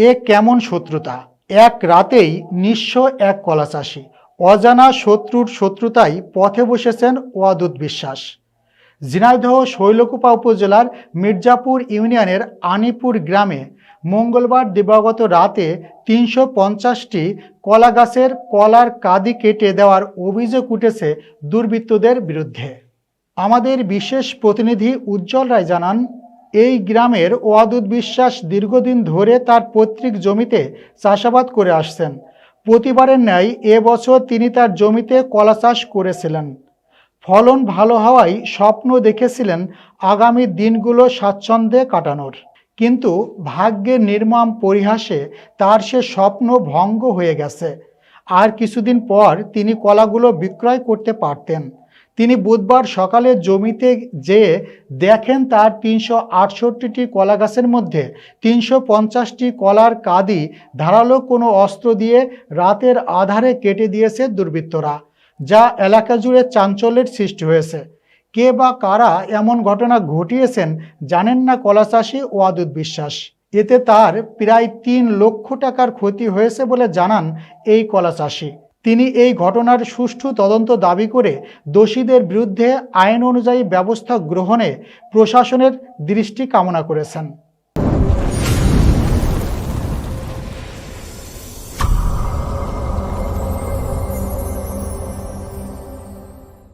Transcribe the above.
এ কেমন শত্রুতা? এক রাতেই নিঃস্ব এক কলা চাষি অজানা শত্রুর শত্রুতাই পথে বসেছেন ওয়াদুদ বিশ্বাস। ঝিনাইদহ শৈলকুপা উপজেলার মির্জাপুর ইউনিয়নের আনিপুর গ্রামে মঙ্গলবার দিবাগত রাতে তিনশো পঞ্চাশটি কলা গাছের কলার কাদি কেটে দেওয়ার অভিযোগ উঠেছে দুর্বৃত্তদের বিরুদ্ধে। আমাদের বিশেষ প্রতিনিধি উজ্জ্বল রায় জানান এই গ্রামের ওয়াদুদ বিশ্বাস দীর্ঘদিন ধরে তার পৈতৃক জমিতে চাষাবাদ করে আসছেন। প্রতিবারের ন্যায় এবছর তিনি তার জমিতে কলা চাষ করেছিলেন। ফলন ভালো হওয়ায় স্বপ্ন দেখেছিলেন আগামী দিনগুলো স্বাচ্ছন্দ্যে কাটানোর। কিন্তু ভাগ্যের নির্মম পরিহাসে তার সে স্বপ্ন ভঙ্গ হয়ে গেছে। আর কিছুদিন পর তিনি কলাগুলো বিক্রয় করতে পারতেন। তিনি বুধবার সকালে জমিতে যেয়ে দেখেন তার তিনশো আটষট্টিটি কলা গাছের মধ্যে তিনশো পঞ্চাশটি কলার কাদি ধারালো কোনো অস্ত্র দিয়ে রাতের আধারে কেটে দিয়েছে দুর্বৃত্তরা, যা এলাকা জুড়ে চাঞ্চল্যের সৃষ্টি হয়েছে। কে বা কারা এমন ঘটনা ঘটিয়েছেন জানেন না কলা কলাচাষী ওয়াদুদ বিশ্বাস। এতে তার প্রায় তিন লক্ষ টাকার ক্ষতি হয়েছে বলে জানান এই কলা চাষি। তিনি এই ঘটনার সুষ্ঠু তদন্ত দাবি করে দোষীদের বিরুদ্ধে আইন অনুযায়ী ব্যবস্থা গ্রহণে প্রশাসনের দৃষ্টি কামনা করেছেন।